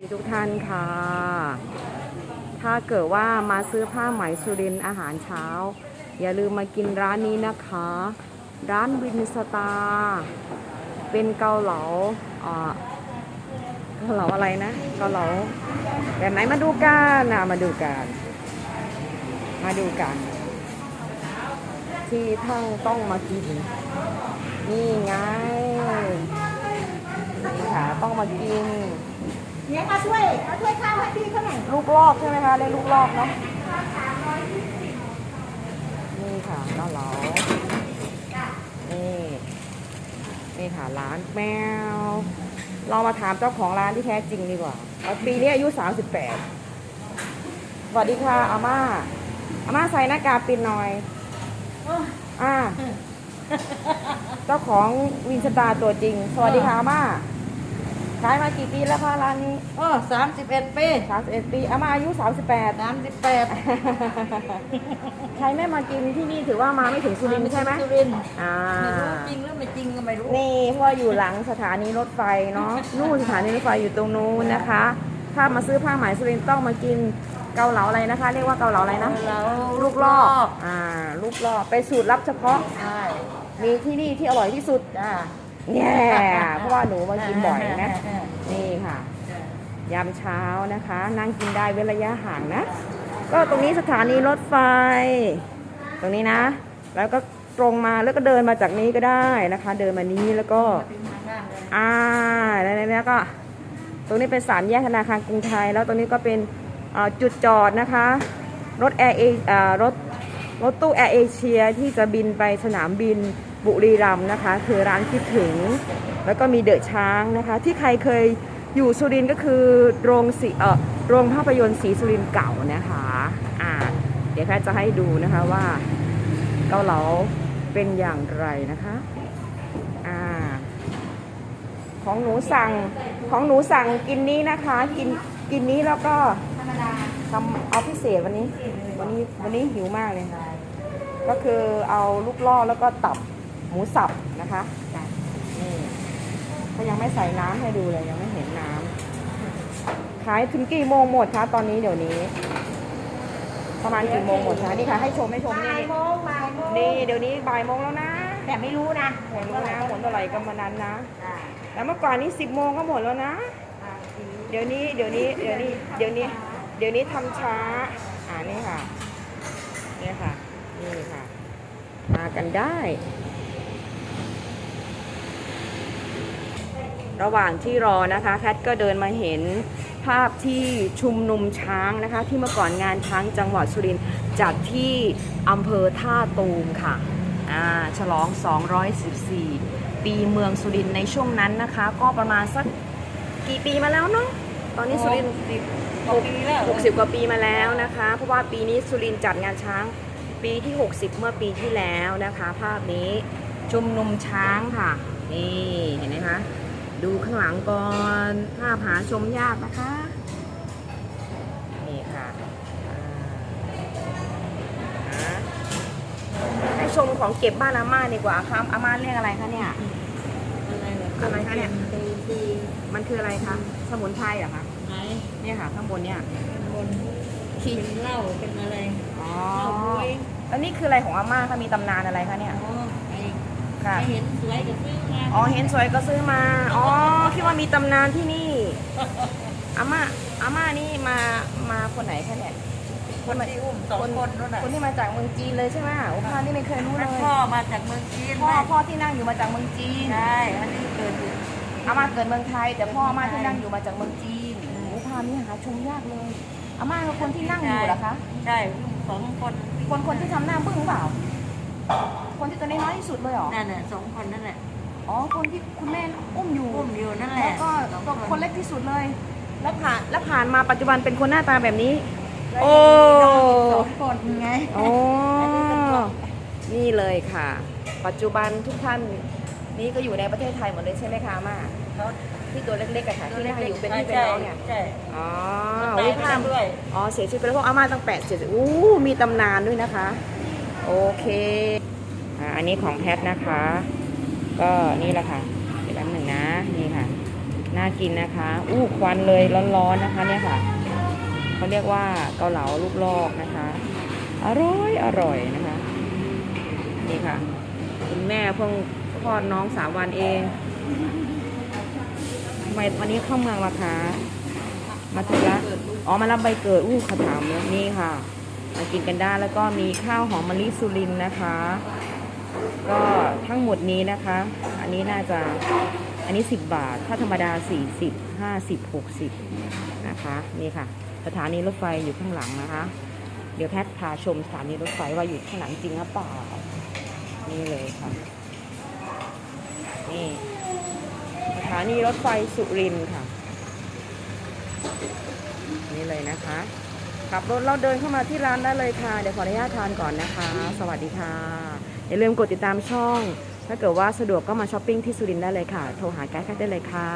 ทุกท่านค่ะ ถ้าเกิดว่ามาซื้อผ้าไหมสุรินอาหารเช้า อย่าลืมมากินร้านนี้นะคะ ร้านวินสตาเป็นเกาเหลาอ่าเกาเหลาอะไรนะเกาเหลาแบบไหนมาดูกันนะมาดูกันมาดูกัน ที่ท่านต้องมากิน นี่ไงนี่ค่ะต้องมากิน เนี่ยมาช่วยมาช่วยข้าวให้พี่เขาหน่อยลูกลอกใช่ไหมคะเรียกลูกลอกเนาะนี่ค่ะเกาเหลานี่นี่ค่ะร้านแมว เรามาถามเจ้าของร้านที่แท้จริงดีกว่าเอาปีนี้อายุ 38สวัสดีค่ะอาม่าอาม่าใส่หน้ากากปิดหน่อยอ่า เจ้าของวินสตาร์ตัวจริง สวัสดีค่ะอาม่า ขายมากี่ปีแล้วคะร้านนี้โอ้สามสิบเอ็ดปี31ปีอาม่าอายุ38สามสิบแปดใครไม่มากินที่นี่ถือว่ามาไม่ถึงสุรินทร์ใช่ไหมสุรินทร์อ่าไม่รู้จริงหรือไม่จริงก็ไม่รู้นี่เพราะว่าอยู่หลังสถานีรถไฟเนาะนู่นสถานีรถไฟอยู่ตรงนู้นนะคะ ถ้ามาซื้อผ้าไหมสุรินทร์ต้องมากินเกาเหลาอะไรนะคะ เรียกว่าเกาเหลาอะไรนะเราลูกลอกอ่าลูกลอกเป็นสูตรลับเฉพาะใช่มีที่นี่ที่อร่อยที่สุดจ้า แง่เพราะว่าหนูมากินบ่อยนะ นี่ค่ะ ยามเช้านะคะ นั่งกินได้เว้นระยะห่างนะ ก็ตรงนี้สถานีรถไฟ ตรงนี้นะ แล้วก็ตรงมาแล้วก็เดินมาจากนี้ก็ได้นะคะ เดินมานี้แล้วก็ถึงทางด้านเลยอ่าแล้วแล้วก็ ตรงนี้เป็นสามแยกธนาคารกรุงไทย แล้วตรงนี้ก็เป็นเอ่อจุดจอดนะคะ รถแอร์เออ่ารถรถตู้แอร์เอเชียที่จะบินไปสนามบิน บุรีรัมย์นะคะ คือร้านคิดถึง แล้วก็มีเดอะช้างนะคะ ที่ใครเคยอยู่สุรินก็คือโรงสีเออโรงภาพยนตร์สีสุรินเก่านะคะอ่าเดี๋ยวแพทย์จะให้ดูนะคะว่าเกาเหลาเป็นอย่างไรนะคะอ่าของหนูสั่งของหนูสั่งกินนี้นะคะ กินกินนี้แล้วก็ธรรมดาทำเอาพิเศษวันนี้ วันนี้วันนี้หิวมากเลยค่ะก็คือเอาลูกล่อแล้วก็ตับ หมูสับนะคะนี่เขายังไม่ใส่น้ำให้ดูเลยยังไม่เห็นน้ำขายถึงกี่โมงหมดคะตอนนี้เดี๋ยวนี้ ประมาณกี่โมงหมดคะนี่ค่ะให้ชมให้ชมนี่บ่ายโมงบ่ายโมงนี่เดี๋ยวนี้บ่ายโมงแล้วนะแต่ไม่รู้นะหมดแล้วนะหมดเท่าไหร่ก็มานั้นนะอ่าแต่เมื่อก่อนนี้สิบโมงก็หมดแล้วนะอ่าสีเดี๋ยวนี้เดี๋ยวนี้เดี๋ยวนี้เดี๋ยวนี้เดี๋ยวนี้ทำช้าอ่านี่ค่ะนี่ค่ะนี่ค่ะ มากันได้ ระหว่างที่รอนะคะแพทก็เดินมาเห็นภาพที่ชุมนุมช้างนะคะ ที่เมื่อก่อนงานช้างจังหวัดสุรินทร์จัดที่อำเภอท่าตูมค่ะอ่าฉลอง 214 ปีเมืองสุรินทร์ในช่วงนั้นนะคะ ก็ประมาณสักกี่ปีมาแล้วเนาะตอนนี้สุรินทร์สิบกว่าปีแล้ว60กว่าปีมาแล้วนะคะ เพราะว่าปีนี้สุรินทร์จัดงานช้างปีที่ 60 เมื่อปีที่แล้วนะคะ ภาพนี้ชุมนุมช้างค่ะ นี่เห็นไหมคะ ดูข้างหลังก่อนภาพหาชมยากนะคะ นี่ค่ะอ่าให้ชมของเก็บบ้านอาม่าดีกว่าครับอาม่าเรียกอะไรคะเนี่ย อะไรเนี่ยอะไรคะเนี่ยตีตีมันคืออะไรคะสมุนไพรเหรอคะไหนเนี่ยค่ะ ข้างบนเนี่ย บนขีดเป็นเหล้าเป็นอะไรอ๋อเหล้าบุ้ยแล้วนี่คืออะไรของอาม่าคะมีตำนานอะไรคะเนี่ย อ๋อไอ้ค่ะ ไอ้เห็นสวยก็ซื้อมา อ๋อเห็นสวยก็ซื้อมา อ๋อคิดว่ามีตำนานที่นี่อาม่าอาม่านี่มามาคนไหนคะเนี่ยคนที่อุ้มสองคนนู่นน่ะคนที่มาจากเมืองจีนเลยใช่ไหมโอ้พ่อนี่ไม่เคยรู้เลยพ่อมาจากเมืองจีนพ่อไหมพ่อที่นั่งอยู่มาจากเมืองจีนใช่อันนี้เกิดอยู่อาม่าเกิดเมืองไทย แต่พ่ออาม่าที่นั่งอยู่มาจากเมืองจีนโอ้พ่อนี่หาชมยากเลยอาม่าคือคนที่นั่งอยู่เหรอคะใช่สองคนคนคนที่ทำหน้าบึ้งเปล่า คนที่ตัวน้อยที่สุดเลยเหรอนั่นน่ะสองคนนั่นแหละ อ๋อคนที่คุณแม่อุ้มอยู่อุ้มอยู่นั่นแหแล้ละวก็สองตัวคคนนเล็กที่สุดเลย แล้วผ่านแล้วผ่านมาปัจจุบันเป็นคนหน้าตาแบบนี้แล้วโอ้สองคนไงโอ้นี่เลยค่ะ ปัจจุบันทุกท่านนี่ก็อยู่ในประเทศไทยหมดเลยใช่ไหมคะอามาเขาที่ตัวเล็กๆอะค่ะที่นั่งอยู่เป็นพี่เป็นใช่น้องเนี่ยใช่อ๋อตายวิไปภาพแล้วด้วยอ๋อเสียชีวิตไปแล้วพวกอาม่าตั้งแปดเสียชีวิตอู้มีตำนานด้วยนะคะ โอเคอ่าอันนี้ของแพทนะคะ ก็นี่แหละค่ะเดี๋ยวแป๊บหนึ่งนะนี่ค่ะน่ากินนะคะ อู้ควันเลยร้อนๆนะคะ เนี่ยค่ะเขาเรียกว่าเกาเหลาลูกลอกนะคะ อร่อยอร่อยนะคะ นี่ค่ะ คุณแม่เพิ่งคลอดน้องสามวันเองทำไมวันนี้เข้าเมืองราคามาถึงละอ๋อมารับใบเกิดอู้ขาถามเลยนี่ค่ะ มากินกันได้แล้วก็มีข้าวหอมมะลิสุรินนะคะ ก็ทั้งหมดนี้นะคะ อันนี้น่าจะ อันนี้ 10 บาท ถ้าธรรมดา 40 50 60 นะคะ นี่ค่ะ สถานีรถไฟอยู่ข้างหลังนะคะ เดี๋ยวแพทพาชมสถานีรถไฟว่าอยู่ข้างหลังจริงหรือเปล่า นี่เลยค่ะ นี่ สถานีรถไฟสุรินทร์ค่ะ นี่เลยนะคะ ขับรถเราเดินเข้ามาที่ร้านได้เลยค่ะ เดี๋ยวขออนุญาตทานก่อนนะคะ สวัสดีค่ะ อย่าลืมกดติดตามช่อง ถ้าเกิดว่าสะดวกก็มาช้อปปิ้งที่สุรินทร์ได้เลยค่ะ โทรหาไกด์แคทได้เลยค่ะ